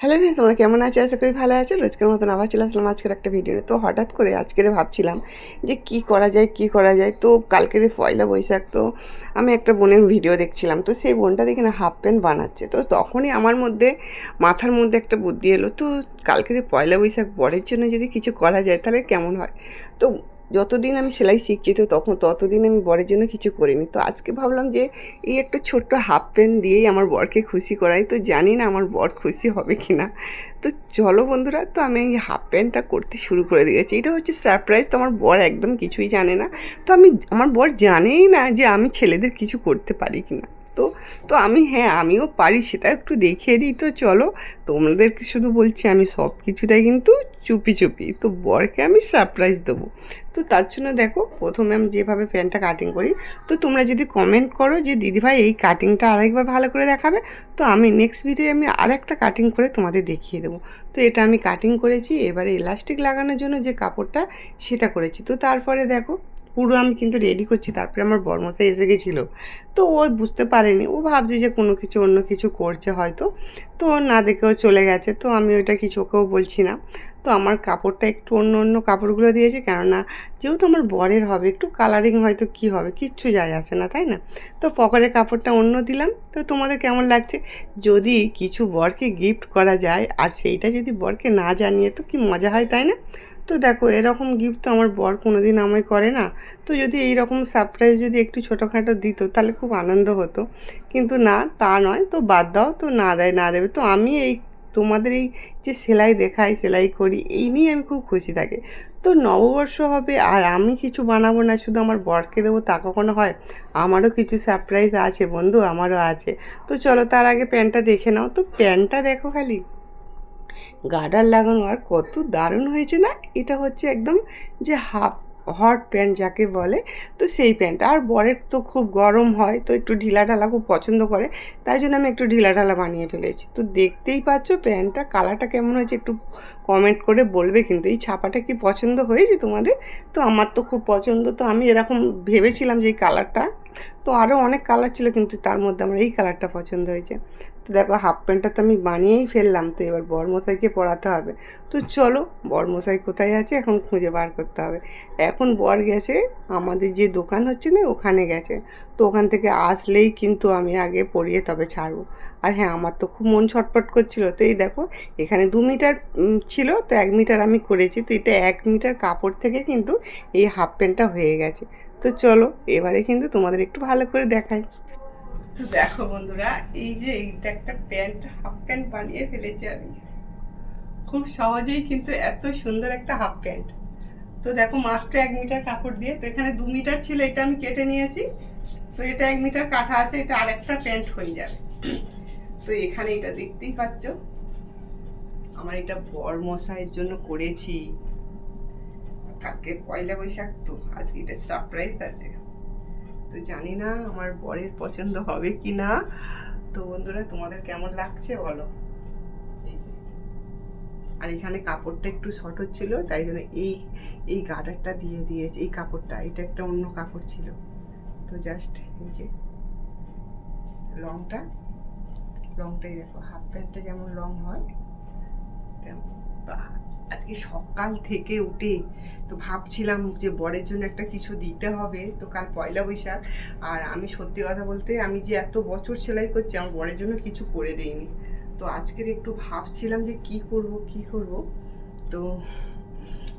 Hello ভিস তোমরা কেমন আছো? আশা করি ভালো আছো। রোজকার মতন আবার চলে আসলাম আজকের একটা ভিডিও। তো হঠাৎ করে আজকের ভাবছিলাম যে কি করা যায়, কি করা যায়। তো কালকের পয়লা বৈশাখ, তো আমি একটা বোনের ভিডিও দেখছিলাম। তো সেই বোনটা দেখে না হাফ প্যান্ট বানাচ্ছে। তো তখনই আমার মধ্যে, মাথার মধ্যে একটা বুদ্ধি এলো। তো কালকের পয়লা বৈশাখ, বরের জন্য যদি কিছু করা যায়, তাহলে কেমন হয়? তো যতদিন আমি সেলাই শিখছি, তো তখন ততদিন আমি বরের জন্য কিছু করিনি। তো আজকে ভাবলাম যে, এই একটা ছোট্ট হাফ প্যান্ট দিয়েই আমার বরকে খুশি করাই। তো জানি না আমার বর খুশি হবে কি না তো চলো বন্ধুরা, তো আমি এই হাফ প্যান্টটা করতে শুরু করে দিয়েছি এটা হচ্ছে সারপ্রাইজ তো আমার বর একদম কিছুই জানে না। তো আমি, আমার বর জানেই না যে আমি ছেলেদের কিছু করতে পারি কি না তো তো আমি হ্যাঁ আমিও পারি, সেটা একটু দেখিয়ে দিই। তো চলো, তোমাদেরকে শুধু বলছি, আমি সব কিছুটাই কিন্তু চুপি চুপি। তো বরকে আমি সারপ্রাইজ দেবো। তো তার জন্য দেখো, প্রথমে আমি যেভাবে প্যান্টটা কাটিং করি, তো তোমরা যদি কমেন্ট করো যে, দিদিভাই, এই কাটিংটা আরেকবার ভালো করে দেখাবে? তো আমি নেক্সট ভিডিও আমি আরেকটা কাটিং করে তোমাদের দেখিয়ে দেবো। তো এটা আমি কাটিং করেছি, এবারে ইলাস্টিক লাগানোর জন্য যে কাপড়টা, সেটা করেছি। তো তারপরে দেখো পুরো আমি কিন্তু রেডি করছি। তারপরে আমার বর্মশাই এসে গেছিল। তো ও বুঝতে পারেনি। ও ভাবছে যে কোনো কিছু, অন্য কিছু করছে হয়তো। তো না দেখেও চলে গেছে। তো আমি ওইটা কিছু ওকেও বলছি না। তো আমার কাপড়টা একটু অন্য অন্য কাপড়গুলো দিয়েছি। কেননা যেহেতু আমার বরের হবে, একটু কালারিং হয়তো কি হবে, কিচ্ছু যায় আসে না, তাই না? তো পকেটের কাপড়টা অন্য দিলাম। তো তোমাদের কেমন লাগছে? যদি কিছু বরকে গিফট করা যায় আর সেইটা যদি বরকে না জানিয়ে, তো কি মজা হয়, তাই না? তো দেখো, এরকম গিফট তো আমার বর কোনো দিন আমায় করে না। তো যদি এই রকম সারপ্রাইজ যদি একটু ছোটোখাটো দিত, তাহলে খুব আনন্দ হতো। কিন্তু না, তা নয়। তো বাদ দাও, তো না দেয়, না দেবে। তো আমি এই তোমাদের এই যে সেলাই দেখাই, সেলাই করি, এই নিয়ে আমি খুব খুশি থাকি। তো নববর্ষ হবে আর আমি কিছু বানাবো না, শুধু আমার বরকে দেবো, তা কখনো হয়? আমারও কিছু সারপ্রাইজ আছে বন্ধু, আমারও আছে। তো চলো তার আগে প্যান্টটা দেখে নাও। তো প্যান্টটা দেখো খালি। গার্ডার লাগানো, আর কত দারুণ হয়েছে না? এটা হচ্ছে একদম যে হাফ হট প্যান্ট যাকে বলে, তো সেই প্যান্ট আর বরের তো খুব গরম হয়, তো একটু ঢিলা ঢালা খুব পছন্দ করে, তাই জন্য আমি একটু ঢিলা ঢালা বানিয়ে ফেলেছি। তো দেখতেই পাচ্ছ প্যান্টটা কালারটা কেমন হয়েছে একটু কমেন্ট করে বলবে কিন্তু, এই ছাপাটা কি পছন্দ হয়েছে তোমাদের? তো আমার তো খুব পছন্দ, তো আমি এরকম ভেবেছিলাম যে এই কালারটা তো আরও অনেক কালার ছিল কিন্তু তার মধ্যে আমার এই কালারটা পছন্দ হয়েছে। তো দেখো হাফ প্যান্টটা তো আমি বানিয়েই ফেললাম, তো এবার বরমশাইকে পরাতে হবে। তো চলো, বরমশাই কোথায় আছে এখন খুঁজে বার করতে হবে। এখন বর গেছে, আমাদের যে দোকান হচ্ছে না, ওখানে গেছে। তো ওখান থেকে আসলেই কিন্তু আমি আগে পরিয়ে তবে ছাড়বো। আর হ্যাঁ আমার তো খুব মন ছটপট করছিল। তো এই দেখো, এখানে দু মিটার ছিল, তো এক মিটার আমি করেছি। তো এটা এক মিটার কাপড় থেকে কিন্তু এই হাফ প্যান্টটা হয়ে গেছে। তো চলো, এবারে কিন্তু তোমাদের একটু ভালো করে দেখাই। তো দেখো বন্ধুরা, এই যে এইটা একটা প্যান্ট, হাফ প্যান্ট বানিয়ে ফেলেছি আমি। খুব সহজেই কিন্তু এত সুন্দর একটা হাফ প্যান্ট। তো দেখো, মাত্র এক মিটার কাপড় দিয়ে, তো এখানে দু মিটার ছিল, এটা আমি কেটে নিয়েছি। তো এটা এক মিটার কাটা আছে, এটা আরেকটা প্যান্ট হয়ে যাবে। তো এখানে এটা দেখতেই পাচ্ছ। আমার এটা বর মশাইয়ের জন্য করেছি। কালকে পয়লা বৈশাখ তো, আজকে এটা সারপ্রাইজ আছে। তো জানি না আমার বরের পছন্দ হবে কি না। তো বন্ধুরা, তোমাদের কেমন লাগছে বলো? এই যে। আর এখানে কাপড়টা একটু শর্ট হচ্ছিল, তাই জন্য এই এই গার্ডারটা দিয়ে দিয়েছে। এই কাপড়টা, এটা একটা অন্য কাপড় ছিল। তো জাস্ট এই যে লংটা লংটাই দেখো। হাফ প্যান্টটা যেমন লং হয়, তেমন। আজকে সকাল থেকে উঠে তো ভাবছিলাম যে বরের জন্য একটা কিছু দিতে হবে। তো কাল পয়লা বৈশাখ। আর আমি সত্যি কথা বলতে আমি যে এত বছর সেলাই করছি, আমার বরের জন্য কিছু করে দেইনি। তো আজকের একটু ভাবছিলাম যে কি করব কি করব? তো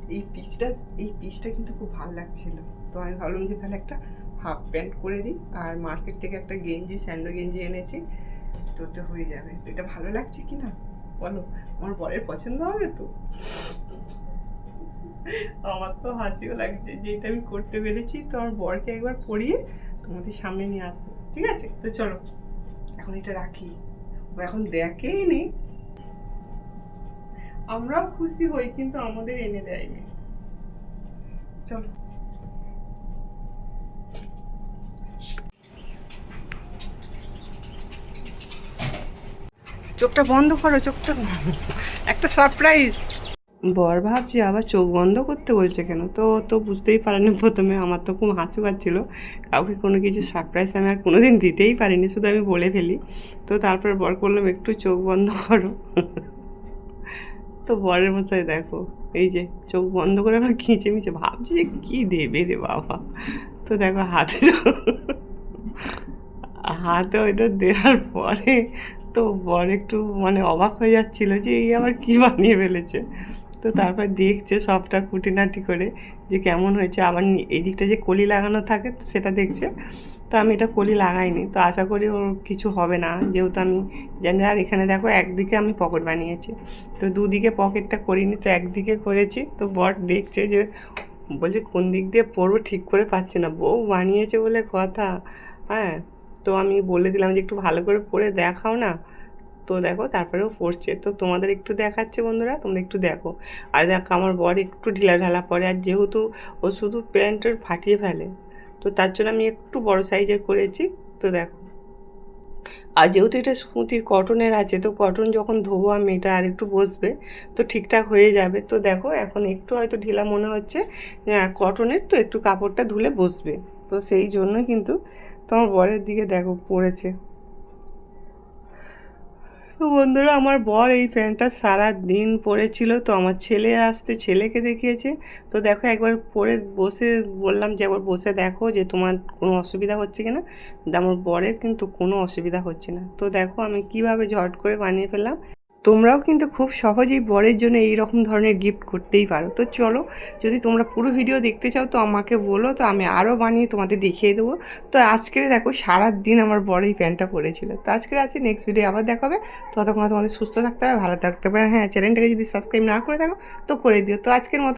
এই পিসটা এই পিসটা কিন্তু খুব ভালো লাগছিল। তো আমি ভাবলাম যে তাহলে একটা হাফ প্যান্ট করে দিই। আর মার্কেট থেকে একটা গেঞ্জি, স্যান্ডো গেঞ্জি এনেছি। তো তো হয়ে যাবে। তো এটা ভালো লাগছে কি না? বলো, আমার বরের পছন্দ হবে তো? আমার তো হাসিও লাগছে যে এটা আমি করতে পেরেছি, তো আমার বরকে একবার পরিয়ে তোমাদের সামনে নিয়ে আসব, ঠিক আছে? তো চলো, এখন এটা রাখি। ও এখন দেখেই নি আমরাও খুশি হই, কিন্তু আমাদের এনে দেয়নি। চলো। চোখটা বন্ধ করো, চোখটা একটা সারপ্রাইজ বর ভাবছি, আবার চোখ বন্ধ করতে বলছে কেন? তো তো বুঝতেই পারেনি প্রথমে, আমার তো খুব হাসি পাচ্ছিল। কাউকে কোনো কিছু সারপ্রাইজ আমি আর কোনোদিন দিতেই পারিনি, শুধু আমি বলে ফেলি। তো তারপর বর করলাম একটু চোখ বন্ধ করো। তো বরের মশাই দেখো, এই যে চোখ বন্ধ করে আমার খিঁচে মিচে ভাবছি যে কী দেবে রে বাবা। তো দেখো হাতে হাতে ওইটা দেওয়ার পরে তো বর একটু মানে অবাক হয়ে যাচ্ছিল যে এই আবার কী বানিয়ে ফেলেছে। তো তারপর দেখছে সবটা খুঁটিনাটি করে যে কেমন হয়েছে। আবার এই দিকটা যে কলি লাগানো থাকে তো সেটা দেখছে। তো আমি এটা কলি লাগাইনি। তো আশা করি ওর কিছু হবে না। যেহেতু আমি জানি আর এখানে দেখো একদিকে আমি পকেট বানিয়েছি। তো দুদিকে পকেটটা করিনি, তো একদিকে করেছি। তো বর দেখছে যে, বলছে কোন দিক দিয়ে পরবো ঠিক করে পাচ্ছে না। বউ বানিয়েছে বলে কথা। হ্যাঁ তো আমি বলে দিলাম যে একটু ভালো করে পরে দেখাও না। তো দেখো তারপরেও পড়ছে। তো তোমাদের একটু দেখাচ্ছে বন্ধুরা, তোমরা একটু দেখো। আর দেখো আমার বর একটু ঢিলা ঢালা পরে, আর যেহেতু ও শুধু প্যান্টের ফাটিয়ে ফেলে, তো তার জন্য আমি একটু বড় সাইজের করেছি। তো দেখো। আর যেহেতু এটা সুতির কটনের আছে, তো কটন যখন ধোবো আমি এটা আর একটু বসবে, তো ঠিকঠাক হয়ে যাবে। তো দেখো এখন একটু হয়তো ঢিলা মনে হচ্ছে, আর কটনের তো একটু কাপড়টা ধুলে বসবে। তো সেই জন্যই কিন্তু তোমার বরের দিকে দেখো, পড়েছে। তো বন্ধুরা, আমার বর এই প্যান্টটা সারা দিন পরেছিল, তো আমার ছেলে আসতে ছেলেকে দেখিয়েছে। তো দেখো, একবার পরে বসে বললাম যে, একবার বসে দেখো যে, তোমার কোনো অসুবিধা হচ্ছে কিনা। কিন্তু আমার বরের কিন্তু কোনো অসুবিধা হচ্ছে না। তো দেখো, আমি কীভাবে ঝট করে বানিয়ে ফেললাম। তোমরাও কিন্তু খুব সহজেই বরের জন্য এই রকম ধরনের গিফট করতেই পারো। তো চলো, যদি তোমরা পুরো ভিডিও দেখতে চাও, তো আমাকে বলো, তো আমি আরও বানিয়ে তোমাদের দেখিয়ে দেবো। তো আজকের দেখো সারা দিন আমার বড় এই প্যান্টটা পরেছিল। তো আজকে আছে নেক্সট ভিডিও আবার দেখাবে ততক্ষণ তোমাদের সুস্থ থাকতে হবে, ভালো থাকতে হবে। হ্যাঁ চ্যানেলটাকে যদি সাবস্ক্রাইব না করে থাকো, তো করে দিও। তো আজকের মতো